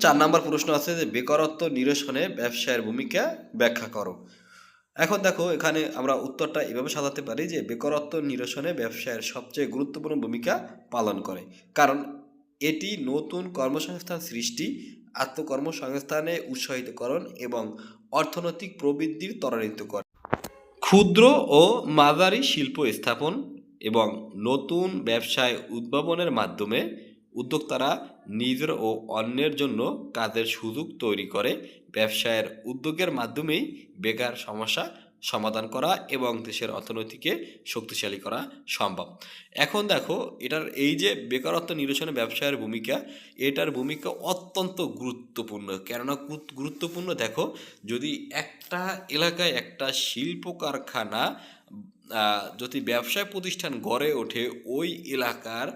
চার নাম্বার প্রশ্ন আছে যে, বেকারত্ব নিরসনে ব্যবসায়ের ভূমিকা ব্যাখ্যা করো। এখন দেখো, এখানে আমরা উত্তরটা এভাবে সাজাতে পারি যে, বেকারত্ব নিরসনে ব্যবসায়ের সবচেয়ে গুরুত্বপূর্ণ ভূমিকা পালন করে। কারণ এটি নতুন কর্মসংস্থান সৃষ্টি, আত্মকর্মসংস্থানে উৎসাহিতকরণ এবং অর্থনৈতিক প্রবৃদ্ধির ত্বরান্বিত করে। ক্ষুদ্র ও মাঝারি শিল্প স্থাপন এবং নতুন ব্যবসায় উদ্ভাবনের মাধ্যমে উদ্যোক্তারা নিজের ও অন্যের জন্য কাজের সুযোগ তৈরি করে ব্যবসায়ের উদ্যোগের মাধ্যমেই বেকার সমস্যা সমাধান করা এবং দেশের অর্থনীতিকে শক্তিশালী করা সম্ভব। এখন দেখো, এটার এই যে বেকারত্ব নিরসনে ব্যবসায়ের ভূমিকা, এটার ভূমিকা অত্যন্ত গুরুত্বপূর্ণ। কেননা গুরুত্বপূর্ণ দেখো, যদি একটা এলাকায় একটা শিল্প কারখানা যদি ব্যবসায় প্রতিষ্ঠান গড়ে ওঠে, ওই এলাকার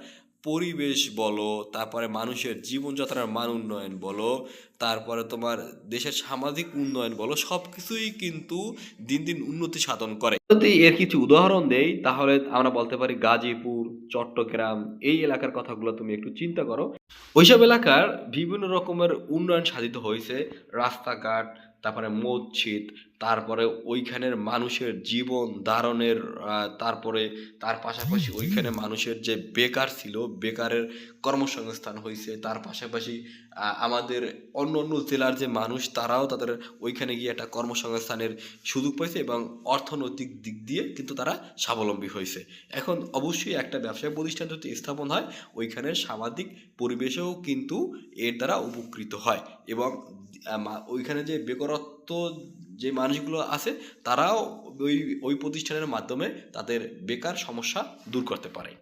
পরিবেশ বলো, তারপরে মানুষের জীবনযাত্রার মান উন্নয়ন বলো, তারপরে তোমার দেশের সামাজিক উন্নয়ন বলো সব কিছুই কিন্তু দিন দিন উন্নতি সাধন করে। যদি এর কিছু উদাহরণ দেই, তাহলে আমরা বলতে পারি গাজীপুর, চট্টগ্রাম, এই এলাকার কথাগুলো তুমি একটু চিন্তা করো। ওইসব এলাকার বিভিন্ন রকমের উন্নয়ন সাধিত হয়েছে। রাস্তাঘাট তারপরে মসজিদ তারপরে ওইখানের মানুষের জীবন ধারণের তারপরে তার পাশাপাশি ওইখানে মানুষের যে বেকার ছিল বেকারের কর্মসংস্থান হয়েছে তার পাশাপাশি আমাদের অন্য অন্য জেলার যে মানুষ তারাও তাদের ওইখানে গিয়ে একটা কর্মসংস্থানের সুযোগ পেয়েছে এবং অর্থনৈতিক দিক দিয়ে কিন্তু তারা স্বাবলম্বী হয়েছে এখন অবশ্যই একটা ব্যবসায় প্রতিষ্ঠান যদি স্থাপন হয় ওইখানের সামাজিক পরিবেশেও কিন্তু এর দ্বারা উপকৃত হয় এবং ওইখানে যে বেকারত্ব যে মানুষগুলো আছে, তারাও ওই ওই প্রতিষ্ঠানের মাধ্যমে তাদের বেকার সমস্যা দূর করতে পারে।